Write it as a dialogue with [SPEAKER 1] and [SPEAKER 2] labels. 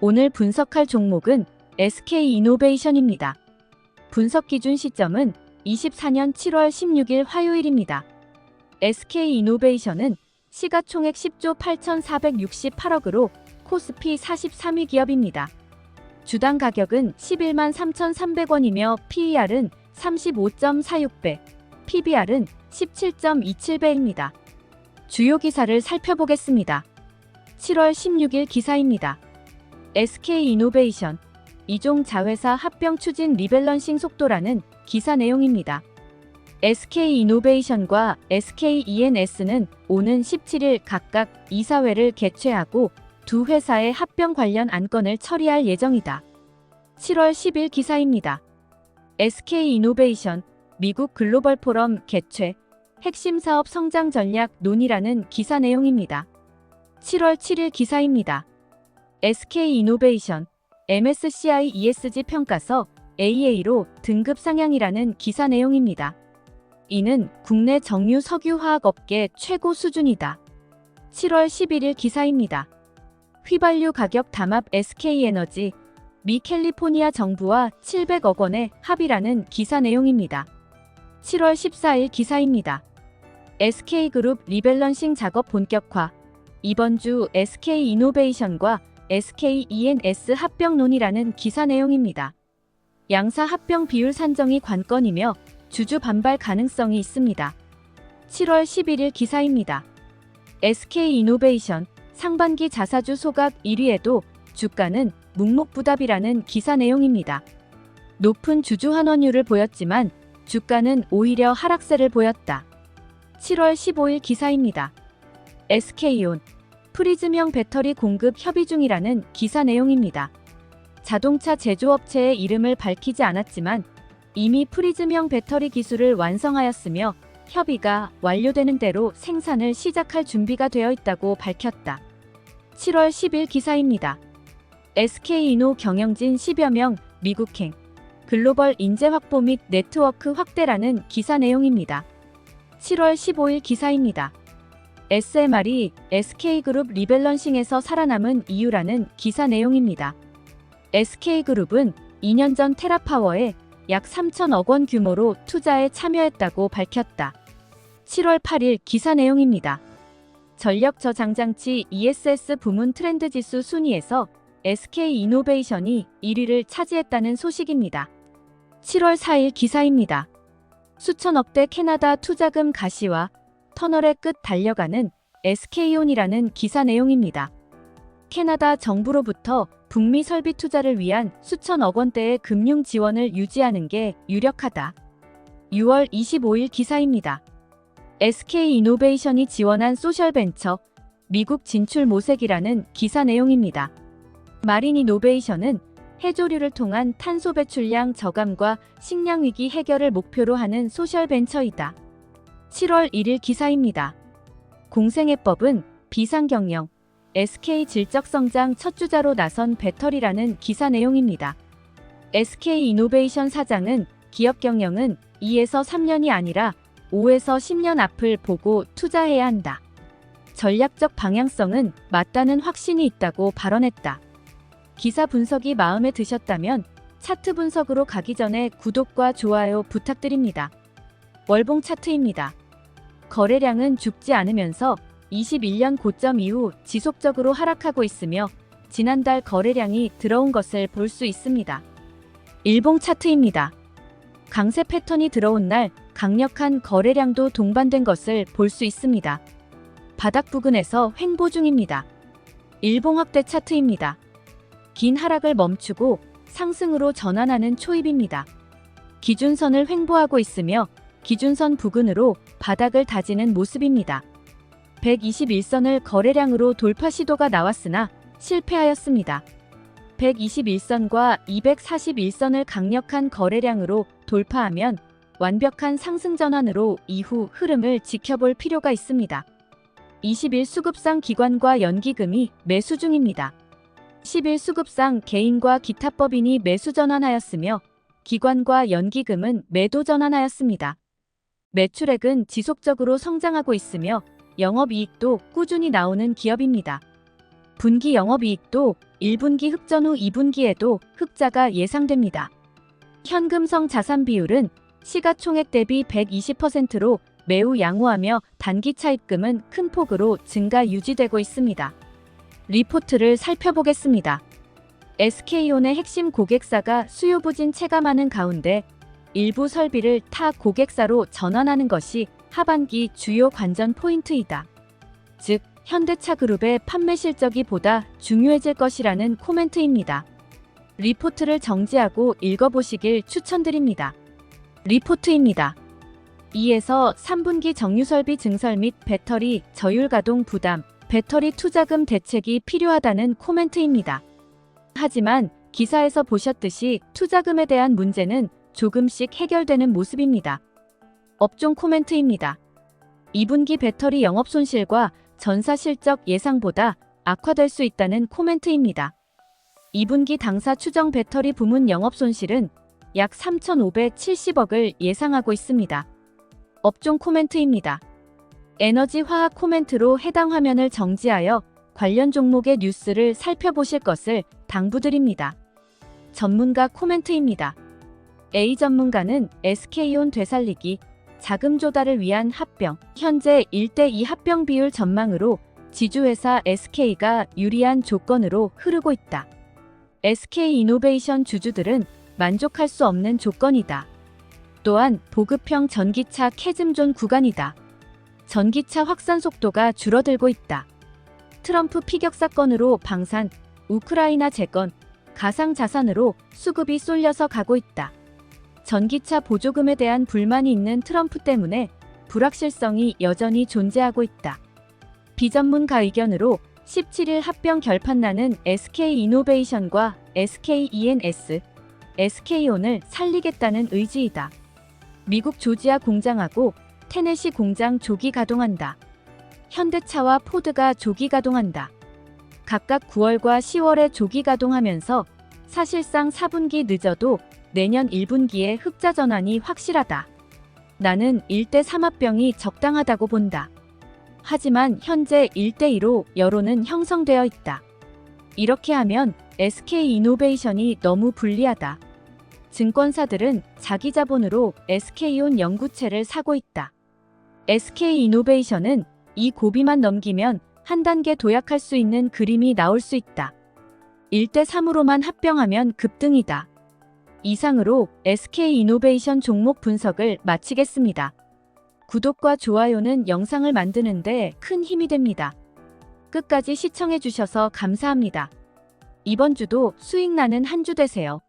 [SPEAKER 1] 오늘 분석할 종목은 SK 이노베이션입니다. 분석 기준 시점은 24년 7월 16일 화요일입니다. SK 이노베이션은 시가총액 10조 8,468억으로 코스피 43위 기업입니다. 주당 가격은 11만 3,300원이며 PER은 35.46배, PBR은 17.27배입니다. 주요 기사를 살펴보겠습니다. 7월 16일 기사입니다. SK 이노베이션 이종 자회사 합병 추진 리밸런싱 속도라는 기사 내용입니다. SK 이노베이션과 SK ENS는 오는 17일 각각 이사회를 개최하고 두 회사의 합병 관련 안건을 처리할 예정이다. 7월 10일 기사입니다. SK 이노베이션 미국 글로벌 포럼 개최 핵심 사업 성장 전략 논의라는 기사 내용입니다. 7월 7일 기사입니다. SK 이노베이션 MSCI ESG 평가서 AA로 등급 상향이라는 기사 내용입니다. 이는 국내 정유 석유화학 업계 최고 수준이다. 7월 11일 기사입니다. 휘발유 가격 담합 SK에너지 미 캘리포니아 정부와 700억 원의 합의라는 기사 내용입니다. 7월 14일 기사입니다. SK그룹 리밸런싱 작업 본격화 이번 주 SK 이노베이션과 SK ENS 합병 논의라는 기사 내용입니다. 양사 합병 비율 산정이 관건이며 주주 반발 가능성이 있습니다. 7월 11일 기사입니다. SK 이노베이션 상반기 자사주 소각 1위에도 주가는 묵묵부답이라는 기사 내용입니다. 높은 주주 환원율을 보였지만 주가는 오히려 하락세를 보였다. 7월 15일 기사입니다. SK온 프리즘형 배터리 공급 협의 중이라는 기사 내용입니다. 자동차 제조업체의 이름을 밝히지 않았지만 이미 프리즘형 배터리 기술을 완성하였으며 협의가 완료되는 대로 생산을 시작할 준비가 되어 있다고 밝혔다. 7월 10일 기사입니다. SK이노 경영진 10여 명 미국행 글로벌 인재 확보 및 네트워크 확대라는 기사 내용입니다. 7월 15일 기사입니다. SMR이 SK그룹 리밸런싱에서 살아남은 이유라는 기사 내용입니다. SK그룹은 2년 전 테라파워에 약 3천억 원 규모로 투자에 참여했다고 밝혔다. 7월 8일 기사 내용입니다. 전력 저장장치 ESS 부문 트렌드 지수 순위에서 SK 이노베이션이 1위를 차지했다는 소식입니다. 7월 4일 기사입니다. 수천억대 캐나다 투자금 가시와 터널의 끝 달려가는 SK온이라는 기사 내용입니다. 캐나다 정부로부터 북미 설비 투자를 위한 수천억 원대의 금융 지원을 유지하는 게 유력하다. 6월 25일 기사입니다. SK 이노베이션이 지원한 소셜벤처 미국 진출 모색이라는 기사 내용입니다. 마린 이노베이션은 해조류를 통한 탄소 배출량 저감과 식량 위기 해결을 목표로 하는 소셜 벤처이다. 7월 1일 기사입니다. 공생애법은 비상경영, SK 질적성장 첫 주자로 나선 배터리라는 기사 내용입니다. SK 이노베이션 사장은 기업 경영은 2에서 3년이 아니라 5에서 10년 앞을 보고 투자해야 한다. 전략적 방향성은 맞다는 확신이 있다고 발언했다. 기사 분석이 마음에 드셨다면 차트 분석으로 가기 전에 구독과 좋아요 부탁드립니다. 월봉 차트입니다. 거래량은 죽지 않으면서 21년 고점 이후 지속적으로 하락하고 있으며 지난달 거래량이 들어온 것을 볼 수 있습니다. 일봉 차트입니다. 강세 패턴이 들어온 날 강력한 거래량도 동반된 것을 볼 수 있습니다. 바닥 부근에서 횡보 중입니다. 일봉 확대 차트입니다. 긴 하락을 멈추고 상승으로 전환하는 초입입니다. 기준선을 횡보하고 있으며 기준선 부근으로 바닥을 다지는 모습입니다. 121선을 거래량으로 돌파 시도가 나왔으나 실패하였습니다. 121선과 241선을 강력한 거래량으로 돌파하면 완벽한 상승 전환으로 이후 흐름을 지켜볼 필요가 있습니다. 20일 수급상 기관과 연기금이 매수 중입니다. 10일 수급상 개인과 기타 법인이 매수 전환하였으며 기관과 연기금은 매도 전환하였습니다. 매출액은 지속적으로 성장하고 있으며 영업이익도 꾸준히 나오는 기업입니다. 분기 영업이익도 1분기 흑전 후 2분기에도 흑자가 예상됩니다. 현금성 자산 비율은 시가총액 대비 120%로 매우 양호하며 단기 차입금은 큰 폭으로 증가 유지되고 있습니다. 리포트를 살펴보겠습니다. SK온의 핵심 고객사가 수요 부진 체감하는 가운데 일부 설비를 타 고객사로 전환하는 것이 하반기 주요 관전 포인트이다. 즉, 현대차 그룹의 판매 실적이 보다 중요해질 것이라는 코멘트입니다. 리포트를 정지하고 읽어보시길 추천드립니다. 리포트입니다. 2에서 3분기 정유설비 증설 및 배터리 저율 가동 부담, 배터리 투자금 대책이 필요하다는 코멘트입니다. 하지만 기사에서 보셨듯이 투자금에 대한 문제는 조금씩 해결되는 모습입니다. 업종 코멘트입니다. 2분기 배터리 영업 손실과 전사 실적 예상보다 악화될 수 있다는 코멘트입니다. 2분기 당사 추정 배터리 부문 영업 손실은 약 3,570억을 예상하고 있습니다. 업종 코멘트입니다. 에너지 화학 코멘트로 해당 화면을 정지하여 관련 종목의 뉴스를 살펴보실 것을 당부드립니다. 전문가 코멘트입니다. A 전문가는 SK온 되살리기, 자금 조달을 위한 합병, 현재 1대2 합병 비율 전망으로 지주회사 SK가 유리한 조건으로 흐르고 있다. SK 이노베이션 주주들은 만족할 수 없는 조건이다. 또한 보급형 전기차 캐즘존 구간이다. 전기차 확산 속도가 줄어들고 있다. 트럼프 피격 사건으로 방산, 우크라이나 재건, 가상 자산으로 수급이 쏠려서 가고 있다. 전기차 보조금에 대한 불만이 있는 트럼프 때문에 불확실성이 여전히 존재하고 있다. 비전문가 의견으로 17일 합병 결판 나는 SK 이노베이션과 SK ENS, SK온을 살리겠다는 의지이다. 미국 조지아 공장하고 테네시 공장 조기 가동한다. 현대차와 포드가 조기 가동한다. 각각 9월과 10월에 조기 가동하면서 사실상 4분기 늦어도 내년 1분기에 흑자 전환이 확실하다. 나는 1대 3합병이 적당하다고 본다. 하지만 현재 1대2로 여론은 형성되어 있다. 이렇게 하면 SK 이노베이션이 너무 불리하다. 증권사들은 자기 자본으로 SK온 연구체를 사고 있다. SK 이노베이션은 이 고비만 넘기면 한 단계 도약할 수 있는 그림이 나올 수 있다. 1대 3으로만 합병하면 급등이다. 이상으로 SK 이노베이션 종목 분석을 마치겠습니다. 구독과 좋아요는 영상을 만드는데 큰 힘이 됩니다. 끝까지 시청해주셔서 감사합니다. 이번 주도 수익 나는 한 주 되세요.